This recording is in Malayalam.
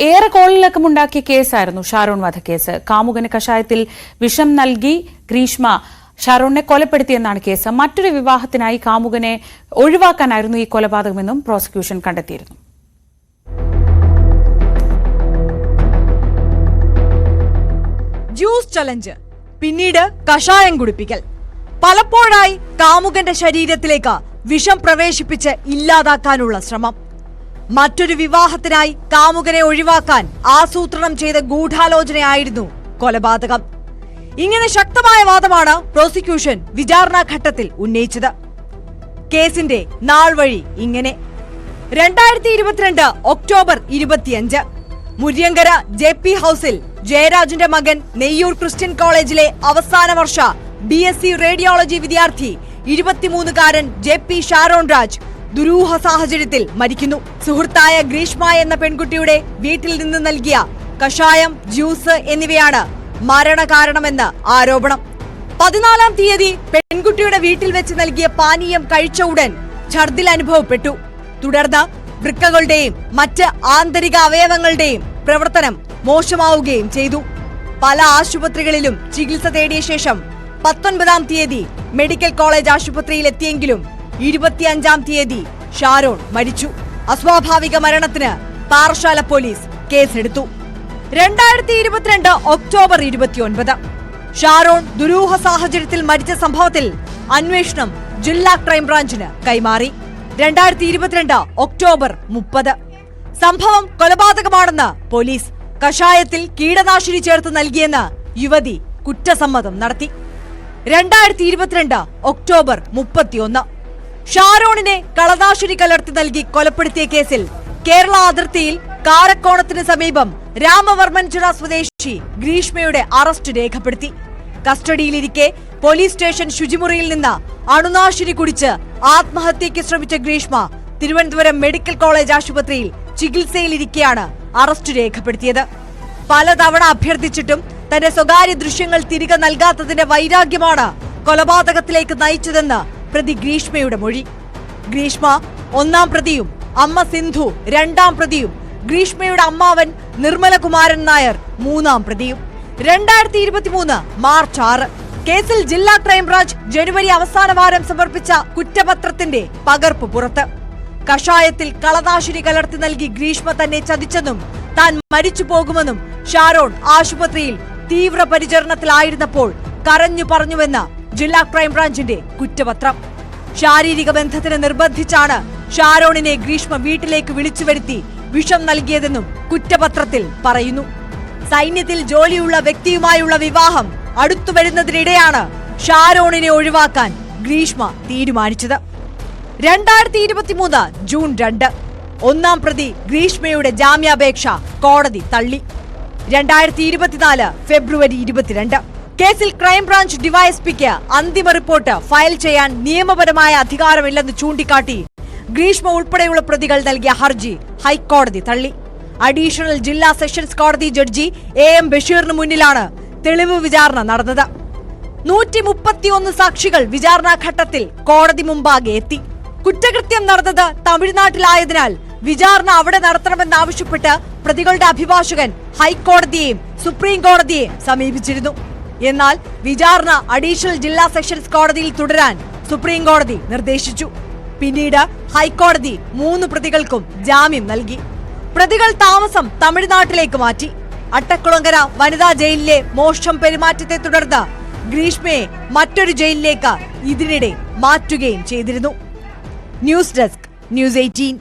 ഏറെ കോളിളക്കമുണ്ടാക്കിയ കേസായിരുന്നു ഷാരോൺ വധക്കേസ്. കാമുകന് കഷായത്തിൽ വിഷം നൽകി ഗ്രീഷ്മ ഷാരോണിനെ കൊലപ്പെടുത്തിയെന്നാണ് കേസ്. മറ്റൊരു വിവാഹത്തിനായി കാമുകനെ ഒഴിവാക്കാനായിരുന്നു ഈ കൊലപാതകമെന്നും പ്രോസിക്യൂഷൻ കണ്ടെത്തിയിരുന്നു. ജ്യൂസ് ചലഞ്ച് പിന്നീട് കഷായം കുടിപ്പിക്കൽ. പലപ്പോഴായി കാമുകന്റെ ശരീരത്തിലേക്ക് വിഷം പ്രവേശിപ്പിച്ച് ഇല്ലാതാക്കാനുള്ള ശ്രമം. മറ്റൊരു വിവാഹത്തിനായി കാമുകനെ ഒഴിവാക്കാൻ ആസൂത്രണം ചെയ്ത ഗൂഢാലോചനയായിരുന്നു കൊലപാതകം. ഇങ്ങനെ ശക്തമായ വാദമാണ് പ്രോസിക്യൂഷൻ വിചാരണാഘട്ടത്തിൽ ഉന്നയിച്ചത്. കേസിന്റെ നാൾ വഴി ഇങ്ങനെ. രണ്ടായിരത്തി ഇരുപത്തിരണ്ട് ഒക്ടോബർ ഇരുപത്തിയഞ്ച് മുരിയങ്കര ജെ പി ഹൌസിൽ ജയരാജന്റെ മകൻ നെയ്യൂർ ക്രിസ്ത്യൻ കോളേജിലെ അവസാന വർഷ ബി എസ് സി റേഡിയോളജി വിദ്യാർത്ഥി ഇരുപത്തിമൂന്നുകാരൻ ജെ പി ഷാരോൺ രാജ് ദുരൂഹ സാഹചര്യത്തിൽ മരിക്കുന്നു. സുഹൃത്തായ ഗ്രീഷ്മ എന്ന പെൺകുട്ടിയുടെ വീട്ടിൽ നിന്ന് നൽകിയ കഷായം ജ്യൂസ് എന്നിവയാണ് മരണകാരണമെന്ന് ആരോപണം. പതിനാലാം തീയതി പെൺകുട്ടിയുടെ വീട്ടിൽ വെച്ച് നൽകിയ പാനീയം കഴിച്ച ഉടൻ ഛർദിൽ അനുഭവപ്പെട്ടു. തുടർന്ന് വൃക്കകളുടെയും മറ്റ് ആന്തരിക അവയവങ്ങളുടെയും പ്രവർത്തനം മോശമാവുകയും ചെയ്തു. പല ആശുപത്രികളിലും ചികിത്സ തേടിയ ശേഷം പത്തൊൻപതാം തീയതി മെഡിക്കൽ കോളേജ് ആശുപത്രിയിൽ എത്തിയെങ്കിലും ഇരുപത്തിയഞ്ചാം തീയതി ഷാരോൺ മരിച്ചു. അസ്വാഭാവിക മരണത്തിന് പാറശാല പോലീസ് കേസെടുത്തു. രണ്ടായിരത്തി ഇരുപത്തിരണ്ട് ഒക്ടോബർ ഇരുപത്തിയൊൻപത്. ഷാരോൺ ദുരൂഹ സാഹചര്യത്തിൽ മരിച്ച സംഭവത്തിൽ അന്വേഷണം ജില്ലാ ക്രൈംബ്രാഞ്ചിന് കൈമാറി. രണ്ടായിരത്തി ഇരുപത്തിരണ്ട് ഒക്ടോബർ മുപ്പത്. സംഭവം കൊലപാതകമാണെന്ന് പോലീസ് കഷായത്തിൽ കീടനാശിനി ചേർത്ത് നൽകിയെന്ന് യുവതി കുറ്റസമ്മതം നടത്തി. രണ്ടായിരത്തി ഇരുപത്തിരണ്ട് ഒക്ടോബർ മുപ്പത്തിയൊന്ന്. ഷാരോണിനെ കളനാശിനി കലർത്തി നൽകി കൊലപ്പെടുത്തിയ കേസിൽ കേരള അതിർത്തിയിൽ കാരക്കോണത്തിന് സമീപം രാമവർമ്മൻചിറ സ്വദേശി ഗ്രീഷ്മയുടെ അറസ്റ്റ് രേഖപ്പെടുത്തി. കസ്റ്റഡിയിലിരിക്കെ പോലീസ് സ്റ്റേഷൻ ശുചിമുറിയിൽ നിന്ന് അണുനാശിനി കുടിച്ച് ആത്മഹത്യയ്ക്ക് ശ്രമിച്ച ഗ്രീഷ്മ തിരുവനന്തപുരം മെഡിക്കൽ കോളേജ് ആശുപത്രിയിൽ ചികിത്സയിലിരിക്കെയാണ് അറസ്റ്റ് രേഖപ്പെടുത്തിയത്. പലതവണ അഭ്യർത്ഥിച്ചിട്ടും തന്റെ സ്വകാര്യ ദൃശ്യങ്ങൾ തിരികെ നൽകാത്തതിന്റെ വൈരാഗ്യമാണ് കൊലപാതകത്തിലേക്ക് നയിച്ചതെന്ന് പ്രതി ഗ്രീഷ്മയുടെ മൊഴി. ഗ്രീഷ്മ ഒന്നാം പ്രതിയും അമ്മ സിന്ധു രണ്ടാം പ്രതിയും ഗ്രീഷ്മയുടെ അമ്മാവൻ നിർമ്മലകുമാരൻ നായർ മൂന്നാം പ്രതിയും. രണ്ടായിരത്തി ഇരുപത്തിമൂന്ന് മാർച്ച് ആറ് കേസിൽ ജില്ലാ ക്രൈംബ്രാഞ്ച് ജനുവരി അവസാന വാരം സമർപ്പിച്ച കുറ്റപത്രത്തിന്റെ പകർപ്പ് പുറത്ത്. കഷായത്തിൽ കളനാശിനി കലർത്തി നൽകി ഗ്രീഷ്മ തന്നെ ചതിച്ചെന്നും താൻ മരിച്ചു പോകുമെന്നും ഷാരോൺ ആശുപത്രിയിൽ തീവ്ര പരിചരണത്തിലായിരുന്നപ്പോൾ കരഞ്ഞു പറഞ്ഞുവെന്ന് ജില്ലാ ക്രൈംബ്രാഞ്ചിന്റെ കുറ്റപത്രം. ശാരീരിക ബന്ധത്തിന് നിർബന്ധിച്ചാണ് ഷാരോണിനെ ഗ്രീഷ്മ വീട്ടിലേക്ക് വിളിച്ചു വരുത്തി വിഷം നൽകിയതെന്നും കുറ്റപത്രത്തിൽ പറയുന്നു. സൈന്യത്തിൽ ജോലിയുള്ള വ്യക്തിയുമായുള്ള വിവാഹം അടുത്തു വരുന്നതിനിടെയാണ് ഷാരോണിനെ ഒഴിവാക്കാൻ ഗ്രീഷ്മ തീരുമാനിച്ചത്. രണ്ടായിരത്തി ഇരുപത്തിമൂന്ന് ജൂൺ രണ്ട്. ഒന്നാം പ്രതി ഗ്രീഷ്മയുടെ ജാമ്യാപേക്ഷ കോടതി തള്ളി. രണ്ടായിരത്തി ഇരുപത്തിനാല് ഫെബ്രുവരി ഇരുപത്തിരണ്ട്. കേസിൽ ക്രൈംബ്രാഞ്ച് ഡിവൈഎസ്പിക്ക് അന്തിമ റിപ്പോർട്ട് ഫയൽ ചെയ്യാൻ നിയമപരമായ അധികാരമില്ലെന്ന് ചൂണ്ടിക്കാട്ടി ഗ്രീഷ്മ ഉൾപ്പെടെയുള്ള പ്രതികൾ നൽകിയ ഹർജി ഹൈക്കോടതി തള്ളി. അഡീഷണൽ ജില്ലാ സെഷൻസ് കോടതി ജഡ്ജി എ എം ബഷീറിന് മുന്നിലാണ് തെളിവ് വിചാരണ നടന്നത്. നൂറ്റി മുപ്പത്തിയൊന്ന് സാക്ഷികൾ വിചാരണാഘട്ടത്തിൽ കോടതി മുമ്പാകെ എത്തി. കുറ്റകൃത്യം നടന്നത് തമിഴ്നാട്ടിലായതിനാൽ വിചാരണ അവിടെ നടത്തണമെന്നാവശ്യപ്പെട്ട് പ്രതികളുടെ അഭിഭാഷകൻ ഹൈക്കോടതിയെയും സുപ്രീം കോടതിയെയും സമീപിച്ചിരുന്നു. എന്നാൽ വിചാരണ അഡീഷണൽ ജില്ലാ സെഷൻസ് കോടതിയിൽ തുടരാൻ സുപ്രീം കോടതി നിർദ്ദേശിച്ചു. പിന്നീട് ഹൈക്കോടതി മൂന്ന് പ്രതികൾക്കും ജാമ്യം നൽകി. പ്രതികൾ താമസം തമിഴ്നാട്ടിലേക്ക് മാറ്റി. അട്ടക്കുളങ്കര വനിതാ ജയിലിലെ മോശം പെരുമാറ്റത്തെ തുടർന്ന് ഗ്രീഷ്മയെ മറ്റൊരു ജയിലിലേക്ക് ഇതിനിടെ മാറ്റുകയും ചെയ്തിരുന്നു. News desk news eighteen.